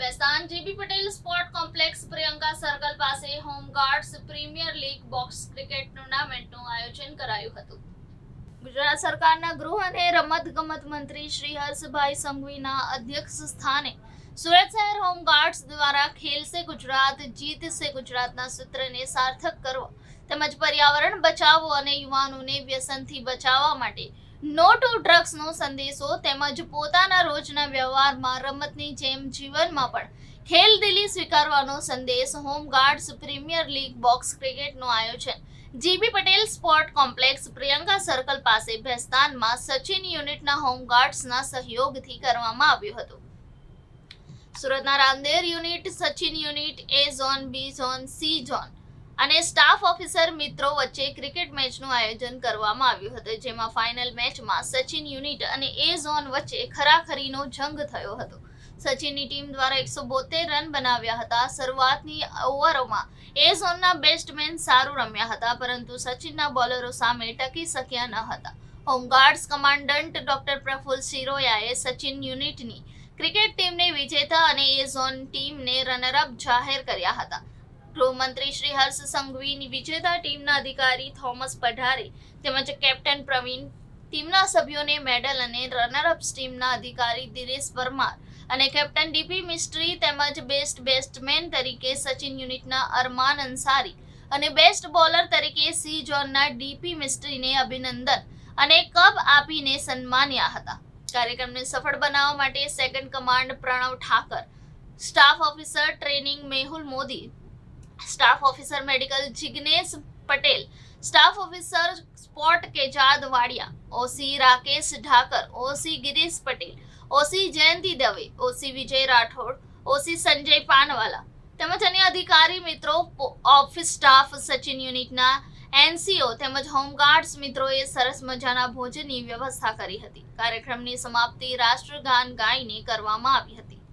Bhestan GB Patel sport complex Priyanka circle પાસે home guards premier league box cricket ટુર્નામેન્ટનું આયોજન કરાયું હતું. ગુજરાત સરકારના ગૃહ અને રમત મંત્રી શ્રી હર્ષભાઈ સંઘવીના અધ્યક્ષ સ્થાને સુરત શહેર હોમગાર્ડ્સ દ્વારા ખેલસે ગુજરાત, જીતશે ગુજરાતના સૂત્રને સાર્થક કરવા, તેમજ પર્યાવરણ બચાવો અને યુવાનોને વ્યસનથી બચાવવા માટે નો ટુ ડ્રગ્સનો સંદેશો તેમજ પોતાના રોજના વ્યવહારમાં રમતની જેમ જીવનમાં પણ ખેલદિલી સ્વીકારવાનો સંદેશ home guards premier league box ક્રિકેટનું આયોજન GB Patel sport complex Priyanka circle પાસે ભેસ્તાનમાં સચિન યુનિટના હોમગાર્ડ્સના સહયોગથી કરવામાં આવ્યું હતું. સુરતના Rander unit, Sachin unit, A zone, B zone, C zone અને સ્ટાફ ઓફિસર મિત્રો વચ્ચે ક્રિકેટ મેચનું આયોજન કરવામાં આવ્યું હતું, જેમાં ફાઇનલ મેચમાં સચિન યુનિટ અને એ ઝોન વચ્ચે ખરાખરીનો જંગ થયો હતો. સચિનની ટીમ દ્વારા એકસો બોતેર રન બનાવ્યા હતા. શરૂઆતની ઓવરોમાં એ ઝોનના બેસ્ટમેન સારું રમ્યા હતા, પરંતુ સચિનના બોલરો સામે ટકી શક્યા ન હતા. Home guards commandant doctor Praful સિરોયાએ Sachin યુનિટની ક્રિકેટ ટીમને વિજેતા અને એ ઝોન ટીમને રનરઅપ જાહેર કર્યા હતા. ગૃહમંત્રી શ્રી હર્ષ સંઘવીની વિજેતા ટીમના અધિકારી થોમસ પઢારે તેમજ કેપ્ટન પ્રવીણ ટીમના સભ્યોને મેડલ અને રનરઅપ્સ ટીમના અધિકારી દિનેશ પરમાર અને કેપ્ટન ડીપી મિસ્ટ્રી તેમજ બેસ્ટ બેસ્ટમેન તરીકે સચિન યુનિટના અરમાન અંસારી અને બેસ્ટ બોલર તરીકે સી જોનના ડીપી મિસ્ટ્રીને અભિનંદન અને કપ આપીને સન્માન્યા હતા. કાર્યક્રમને સફળ બનાવવા માટે second command Pranav Thakar staff officer training Mehul Modi staff officer medical Jignesh Patel, staff officer sport Kezad Wadia, OC Rakesh Dhakar, OC Girish Patel, OC Jayanti Dave, OC Vijay Rathod, OC Sanjay Panwala તેમજ અન્ય અધિકારી મિત્રો office staff Sachin યુનિટના NCO તેમજ home guards મિત્રોએ સરસ મજાના ભોજનની વ્યવસ્થા કરી હતી. કાર્યક્રમની સમાપ્તિ રાષ્ટ્રગાન ગાઈને કરવામાં આવી હતી.